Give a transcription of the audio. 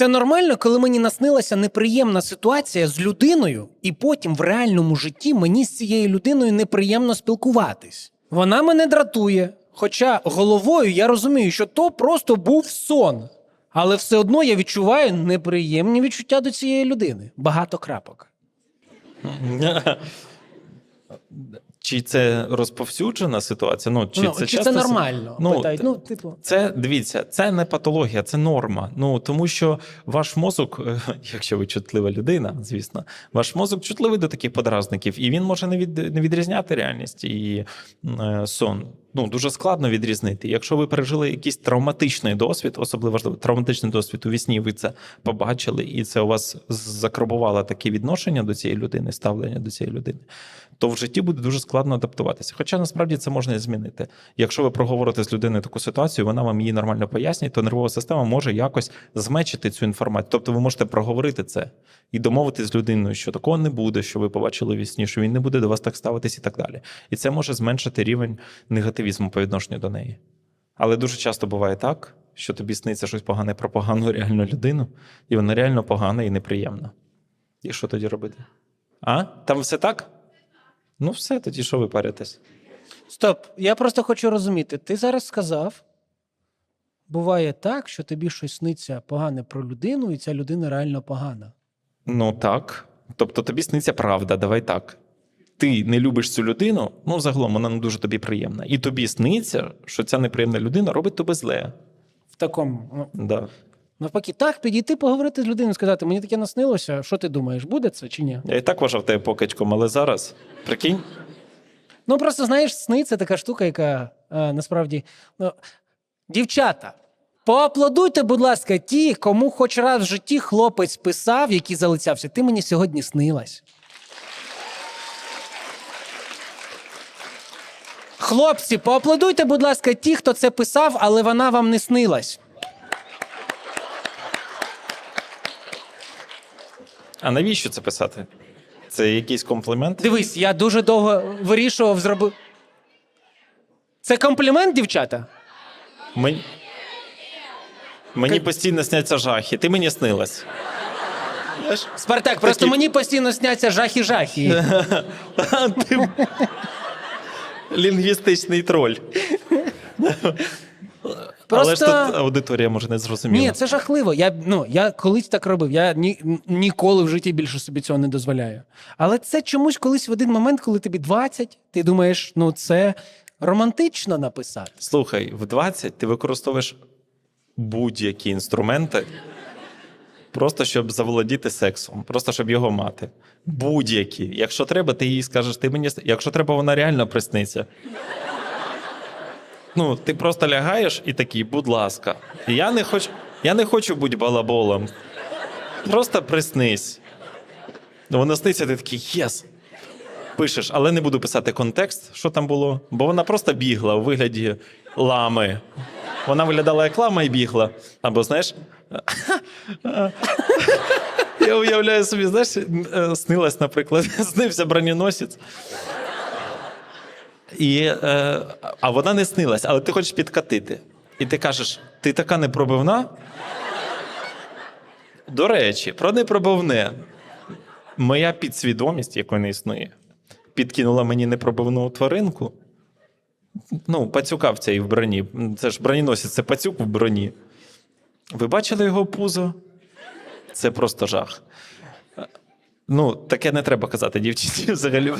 Це нормально, коли мені наснилася неприємна ситуація з людиною, і потім в реальному житті мені з цією людиною неприємно спілкуватись. Вона мене дратує. Хоча головою я розумію, що то просто був сон. Але все одно я відчуваю неприємні відчуття до цієї людини. Багато крапок. Чи це розповсюджена ситуація? Ну, чи ну, це, чи часто це нормально? Ну, Питають. Ну, типу. Це дивіться, це не патологія, це норма. Ну тому що ваш мозок, е, якщо ви чутлива людина, звісно, ваш мозок чутливий до таких подразників, і він може не від не відрізняти реальність і е, сон. Ну дуже складно відрізнити. Якщо ви пережили якийсь травматичний досвід, особливо важливо, травматичний досвід у вісні, ви це побачили, і це у вас закарбувало таке відношення до цієї людини, ставлення до цієї людини, то в житті буде дуже складно адаптуватися. Хоча насправді це можна і змінити. Якщо ви проговорите з людиною таку ситуацію, вона вам її нормально пояснює, то нервова система може якось змечити цю інформацію. Тобто ви можете проговорити це і домовитися з людиною, що такого не буде, що ви побачили в сні, що він не буде до вас так ставитись і так далі. І це може зменшити рівень негативізму по відношенню до неї. Але дуже часто буває так, що тобі сниться щось погане про погану реальну людину, і вона реально погана і неприємна. І що тоді робити? А? Там все так? Ну, все, тоді що ви паритесь? Стоп, я просто хочу розуміти. Ти зараз сказав, буває так, що тобі щось сниться погане про людину, і ця людина реально погана. Ну так. Тобто тобі сниться правда, давай так. Ти не любиш цю людину, ну загалом вона не дуже тобі приємна. І тобі сниться, що ця неприємна людина робить тебе зле. В такому. ну, Да. Навпаки, так, підійти поговорити з людиною, сказати, мені таке наснилося, що ти думаєш, буде це чи ні? Я і так вважав тебе покачком, але зараз, прикинь, Ну просто знаєш, сни це така штука, яка е, насправді. Ну, дівчата, поаплодуйте, будь ласка, ті, кому хоч раз в житті хлопець писав, який залицявся. Ти мені сьогодні снилась. Хлопці, поаплодуйте, будь ласка, ті, хто це писав, але вона вам не снилась. а навіщо це писати? Це якийсь комплімент? Дивись, я дуже довго вирішував зробити. Це комплімент, дівчата? Мені, мені постійно сняться жахи. Ти мені снилась. Спартак, просто Такі- мені постійно сняться жахи-жахи. Ти лінгвістичний троль. Але ж тут аудиторія може не зрозуміла. Ні, це жахливо. Я, ну, я колись так робив. Я ні, ніколи в житті більше собі цього не дозволяю. Але це чомусь колись в один момент, коли тобі 20, ти думаєш, ну це романтично написати. Слухай, в 20 ти використовуєш будь-які інструменти, просто щоб заволодіти сексом, просто щоб його мати. Будь-які. Якщо треба, ти їй скажеш, ти мені. Якщо треба, вона реально присниться. Ну, ти просто лягаєш і такий, будь ласка. Я не хочу, я не хочу бути балаболом. Просто приснись. Ну, Вона сниться, ти такий єс. Пишеш, але не буду писати контекст, що там було, бо вона просто бігла у вигляді лами. Вона виглядала як лама і бігла. Або знаєш. Я уявляю собі, знаєш, е, снилась, наприклад, снився броненосець. І, е, а вона не снилась, але ти хочеш підкатити. І ти кажеш: ти така непробивна? До речі, про непробивне. Моя підсвідомість, якої не існує, підкинула мені непробивну тваринку. Ну, пацюка в цій в броні. Це ж броненосець, це пацюк в броні. Ви бачили його пузо? Це просто жах. Ну, таке не треба казати дівчині взагалі.